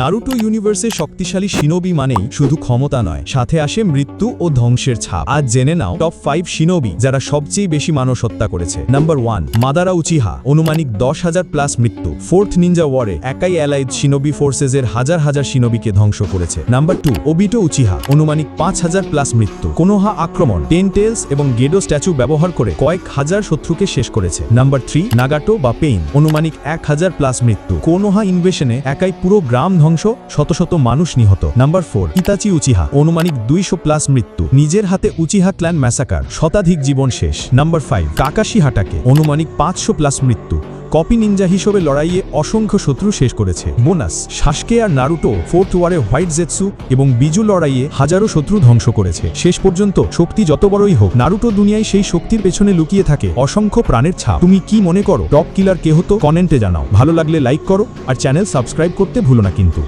Naruto ইউনিভার্সে শক্তিশালী shinobi মানেই শুধু ক্ষমতা নয়, সাথে আসে মৃত্যু ও ধ্বংসের ছাপ। আজ জেনে নাও টপ ফাইভ শিনোবি যারা সবচেয়ে বেশি মানুষ হত্যা করেছে। নাম্বার ওয়ান মাদারা উচিহা, অনুমানিক দশ হাজার প্লাস মৃত্যু। ফোর্থ নিনজা ওয়ারে একাই অ্যালাইড শিনোবি ফোর্সেসের হাজার হাজার শিনোবিকে ধ্বংস করেছে। নাম্বার টু ওবিটো উচিহা, অনুমানিক পাঁচ হাজার প্লাস মৃত্যু। কোনোহা আক্রমণ টেন টেলস এবং গেডো স্ট্যাচু ব্যবহার করে কয়েক হাজার শত্রুকে শেষ করেছে। নাম্বার থ্রি নাগাটো বা পেইন অনুমানিক এক হাজার প্লাস মৃত্যু। কোনোহা ইনভেশনে একাই পুরো গ্রাম ধ্বংস শত শত মানুষ নিহত। নাম্বার ফোর ইতাচি উচিহা, অনুমানিক দুইশো প্লাস মৃত্যু। নিজের হাতে উচিহা ক্ল্যান ম্যাসাকার, শতাধিক জীবন শেষ। নাম্বার ফাইভ কাকাশি হাটাকে অনুমানিক পাঁচশো প্লাস মৃত্যু। কপি নিনজা হিসেবে লড়াইয়ে অসংখ্য শত্রু শেষ করেছে। মোনাস শাসকে আর নারুটো ফোর্থ ওয়ারে হোয়াইট জেটসু এবং বিজু লড়াইয়ে হাজারো শত্রু ধ্বংস করেছে। শেষ পর্যন্ত শক্তি যত বড়ই হোক, নারুটো দুনিয়ায় সেই শক্তির পেছনে লুকিয়ে থাকে অসংখ্য প্রাণের ছাপ। তুমি কি মনে করো, টপ কিলার কে হতো? কমেন্টে জানাও। ভালো লাগলে লাইক করো আর চ্যানেল সাবস্ক্রাইব করতে ভুলো না কিন্তু।